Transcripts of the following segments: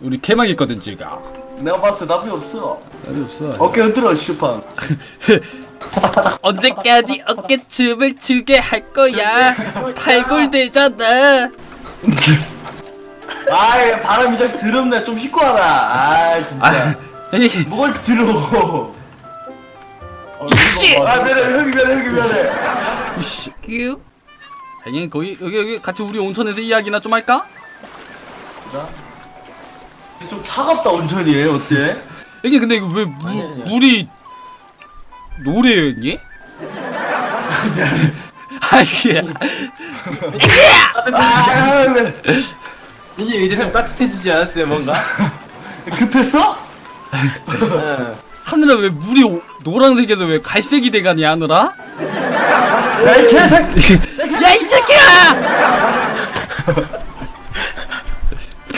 우리 개망 있거든 지금. 내가 봤을 때 답이 없어. 답이 없어. 어깨 흔들어 슈팡. 언제까지 어깨춤을 추게 할 거야? 탈골 되잖아. 아이 바람 이 자식 더럽네. 좀 씻고 와라. 아 진짜. 아, 아니, 뭐가 이렇게 더러워. 어, 이씨! 아 미안해 형이 미안해 형이 미안해. 씨. 큐. 아니 거기 여기 여기 같이 우리 온천에서 이야기나 좀 할까? 자. 좀 차갑다 온천이 어때? 여기 근데 이거 왜 무, 물이 노래였니? 아니 아 미안해. 이게 이제 좀 따뜻해지지 않았어요 뭔가? 급했어? 응. 하늘에 왜 물이 오- 노란색에서 왜 갈색이 돼가니 하늘아? 야이 개새끼. 야 이 새끼야!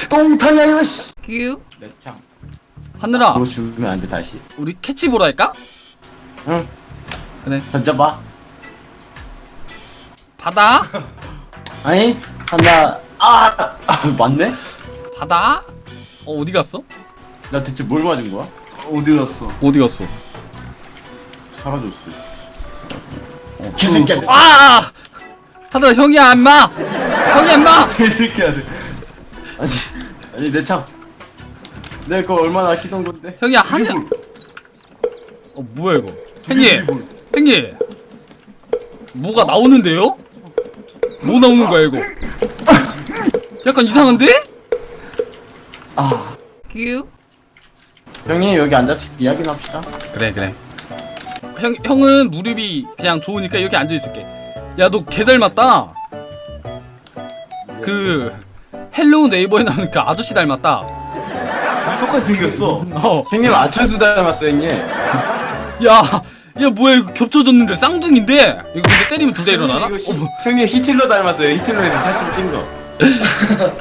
똥탕이야 이거 씨. 큐. 내참 하늘아 그거 죽으면 안 돼 다시 우리 캐치볼 할까? 응 그래 던져봐 바다 아니 한나 아! 아 맞네? 바다 어 어디 갔어? 나 대체 뭘 맞은 거야? 어디 갔어? 어디 갔어? 사라졌어 개새끼야. 아! 하늘아 형이야 임마 형이야 임마 개새끼야. 아니 아니 내참 내가 그거 얼마나 아끼던 건데? 형이야 하늘 어 뭐야 이거? 형님 형님 뭐가 나오는데요? 뭐 나오는 거야 이거? 약간 이상한데? 아. 큐 형님 여기 앉아서 이야기나 합시다. 그래 그래. 형, 형은 무릎이 그냥 좋으니까 여기 앉아있을게. 야 너 개 닮았다. 그 헬로우 네이버에 나오는 그 아저씨 닮았다 똑같이 생겼어. 어 형님 아천수 닮았어 형님 야, 야 뭐야 이거 겹쳐졌는데 쌍둥인데 이거 근데 때리면 둘 다 일어나나? 이거 히- 어, 뭐. 형님 히틀러 닮았어요 히틀러에서 살좀 찐 거